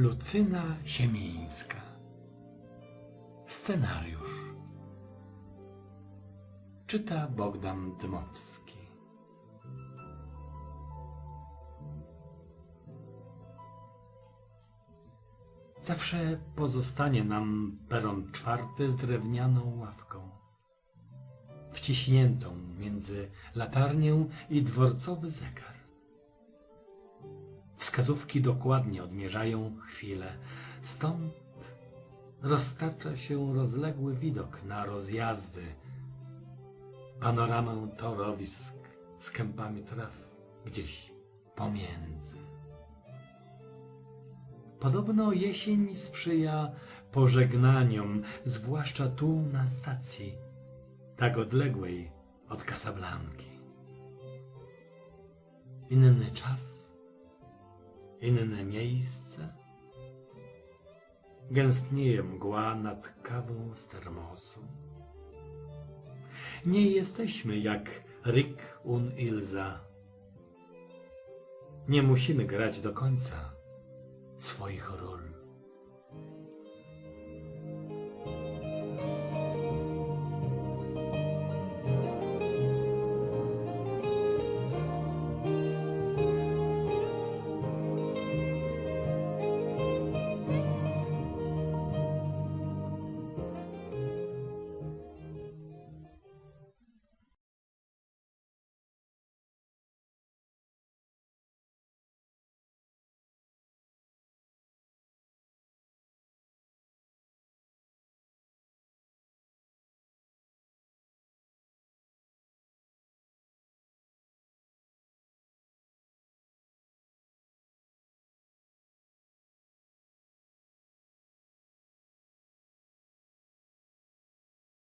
Lucyna Siemińska Scenariusz. Czyta Bogdan Dmowski. Zawsze pozostanie nam peron czwarty z drewnianą ławką, wciśniętą między latarnię i dworcowy zegar. Wskazówki dokładnie odmierzają chwilę, stąd roztacza się rozległy widok na rozjazdy, panoramę torowisk z kępami traw gdzieś pomiędzy. Podobno jesień sprzyja pożegnaniom, zwłaszcza tu na stacji, tak odległej od Casablanki. Inny czas, inne miejsce. Gęstnieje mgła nad kawą z termosu. Nie jesteśmy jak Rick un Ilza. Nie musimy grać do końca swoich ról.